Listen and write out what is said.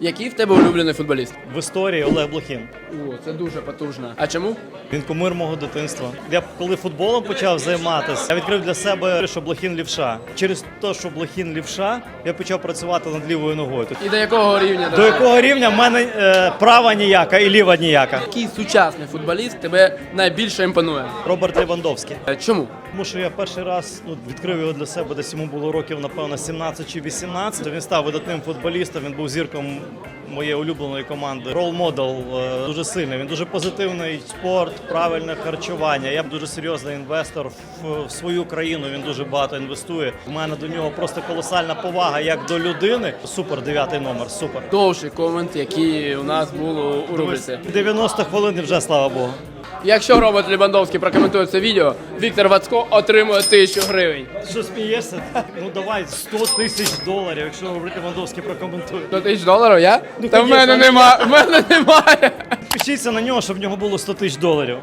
Який в тебе улюблений футболіст? В історії Олег Блохін. О, це дуже потужно. А чому? Він кумир мого дитинства. Я коли футболом почав займатися, я відкрив для себе, що Блохін лівша. Через те, що Блохін лівша, я почав працювати над лівою ногою. Тобто, І до якого рівня? До якого рівня в мене е, права ніяка і ліва ніяка. Який сучасний футболіст тебе найбільше імпонує? Роберт Левандовський. Е, Чому? Тому що я перший раз ну, відкрив його для себе, десь йому було років, напевно, 17 чи 18. Він став видатним футболістом, він був зірком моєї улюбленої команди. Рол модел дуже сильний. Він дуже позитивний спорт, правильне харчування. Я дуже серйозний інвестор в, свою країну. Він дуже багато інвестує. У мене до нього просто колосальна повага як до людини. Супер, дев'ятий номер, супер. Довший комент, який у нас було у рубриці. 90 хвилин і вже слава Богу. Якщо Роберт Лібандовський прокоментує це відео, Віктор Вацко отримує тисячу гривень. Що смієшся? Ну давай 100 тисяч доларів, якщо Роберт Левандовський прокоментує. 100 тисяч доларів, я? Та в конечно, мене немає. в мене немає. Пишіться на нього, щоб в нього було 100 тисяч доларів.